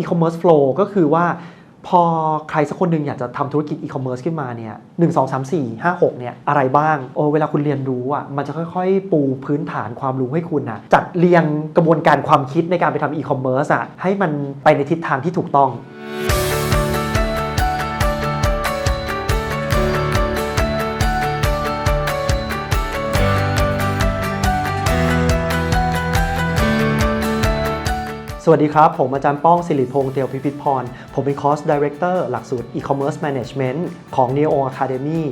e-commerce flow ก็คือว่าพอใครสักคนหนึ่งอยากจะทำธุรกิจอีคอมเมิร์ซขึ้นมาเนี่ยหนึ่งสองสามสี่ห้าหกเนี่ยอะไรบ้างโอ้เวลาคุณเรียนรู้อะมันจะค่อยๆ ปูพื้นฐานความรู้ให้คุณนะจัดเรียงกระบวนการความคิดในการไปทำอีคอมเมิร์ซอะให้มันไปในทิศทางที่ถูกต้อง สวัสดีครับ ผมอาจารย์ป้องสิริพงษ์เตียวพิพิธพร ผมเป็นคอร์สดีเรคเตอร์หลักสูตร e-commerce management ของ Neo Academy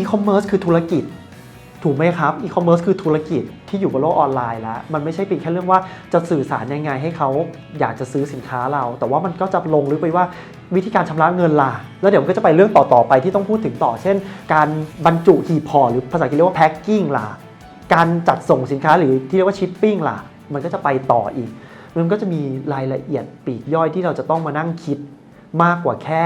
e-commerce คือธุรกิจ ถูกไหมครับ e-commerce คือธุรกิจที่อยู่บนโลกออนไลน์แล้ว มันไม่ใช่เป็นแค่เรื่องว่าจะสื่อสารยังไงให้เขาอยากจะซื้อสินค้าเรา แต่ว่ามันก็จะลงลึกไปว่าวิธีการชำระเงินล่ะ แล้วเดี๋ยวมันก็จะไปเรื่องต่อๆไปที่ต้องพูดถึงต่อ เช่น การบรรจุหีบห่อหรือภาษาอังกฤษเรียกว่า packing ล่ะ การจัดส่งสินค้าหรือที่เรียกว่า shipping ล่ะ มันก็จะไปต่ออีก มันก็จะมีรายละเอียดปีกย่อยที่เราจะต้องมานั่งคิดมากกว่าแค่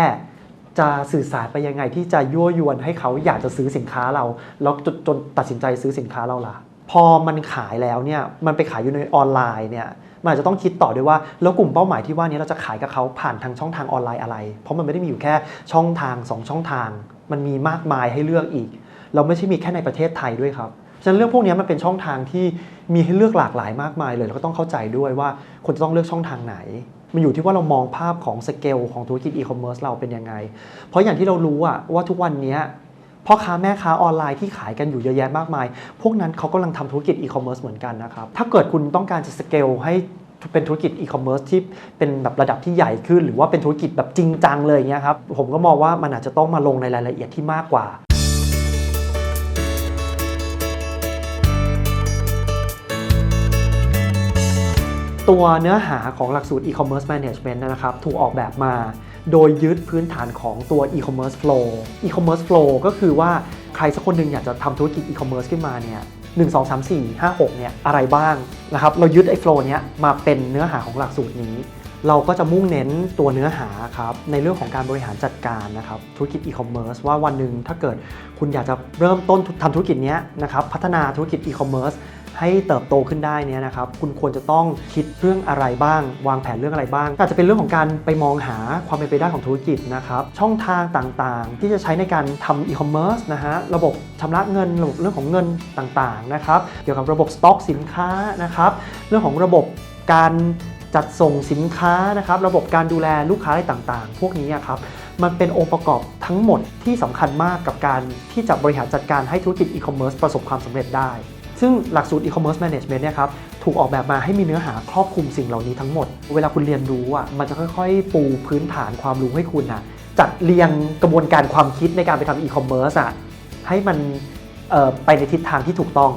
จะสื่อสารไปยังไงที่จะยั่วยวนให้เขาอยากจะซื้อสินค้าเรา แล้วจนจนตัดสินใจซื้อสินค้าเราล่ะพอมันขายแล้วเนี่ยมันไปขายอยู่ในออนไลน์เนี่ยมันอาจจะต้องคิดต่อด้วยว่าแล้วกลุ่มเป้าหมายที่ว่านี้เราจะขายกับเขาผ่านทางช่องทางออนไลน์อะไร เพราะมันไม่ได้มีอยู่แค่ช่องทาง 2 ช่องทาง มันมีมากมายให้เลือกอีก เราไม่ใช่มีแค่ในประเทศไทยด้วยครับฉะนั้นเรื่องพวกนี้มันเป็นช่องทางที่มีให้เลือกหลากหลายมากมายเลยเราก็ต้องเข้าใจด้วยว่าควรจะต้องเลือกช่องทางไหน มันอยู่ที่ว่าเรามองภาพของสเกลของธุรกิจอีคอมเมิร์ซเราเป็นยังไง เพราะอย่างที่เรารู้อะว่าทุกวันนี้พ่อค้าแม่ค้าออนไลน์ที่ขายกันอยู่เยอะแยะมากมาย พวกนั้นเขากำลังทำธุรกิจอีคอมเมิร์ซเหมือนกันนะครับ ถ้าเกิดคุณต้องการจะสเกลให้เป็นธุรกิจอีคอมเมิร์ซที่เป็นแบบระดับที่ใหญ่ขึ้น หรือว่าเป็นธุรกิจแบบจริงจังเลยอย่างเงี้ยครับ ผมก็มองว่ามันอาจจะต้องมาลงในรายละเอียดที่มากกว่า ตัวเนื้อหาของหลักสูตร e-commerce management นะครับ ถูกออกแบบมา โดยยึดพื้นฐานของตัว e-commerce flow e-commerce flow ก็คือว่าใครสักคนหนึ่งอยากจะทำธุรกิจ e-commerce ขึ้นมาเนี่ย1 2 3 4 5 6เนี่ยอะไรบ้างนะครับ เรายึดไอ้ flow เนี้ยมาเป็นเนื้อหาของหลักสูตรนี้ เราก็จะมุ่งเน้นตัวเนื้อหาครับในเรื่องของการบริหารจัดการนะครับธุรกิจ e-commerce ว่าวันหนึ่งถ้าเกิดคุณอยากจะเริ่มต้นทำธุรกิจเนี้ยนะครับพัฒนาธุรกิจ e-commerce ให้เติบโตขึ้นได้เนี่ยนะครับคุณควรจะต้องคิดเรื่องอะไรบ้าง วางแผนเรื่องอะไรบ้าง อาจจะเป็นเรื่องของการไปมองหาความเป็นไปได้ของธุรกิจนะครับช่องทางต่างๆ ที่จะใช้ในการทำ e-commerce นะฮะระบบชำระเงินระบบเรื่องของเงินต่างๆนะครับเกี่ยวกับระบบสต็อกสินค้านะครับเรื่องของระบบการจัดส่งสินค้านะครับระบบการดูแลลูกค้าอะไรต่างๆ พวกนี้ครับมันเป็นองค์ประกอบทั้งหมดที่สำคัญมากกับการที่จะบริหารจัดการให้ธุรกิจอีคอมเมิร์ซประสบความสำเร็จได้ ซึ่งหลักสูตร e-commerce management เนี่ยครับถูกออกแบบมาให้มีเนื้อหาครอบคลุมสิ่งเหล่านี้ทั้งหมด เวลาคุณเรียนรู้อะมันจะค่อยๆ ปูพื้นฐานความรู้ให้คุณอะจัดเรียงกระบวนการความคิดในการไปทำ e-commerce อะให้มันไปในทิศทางที่ถูกต้อง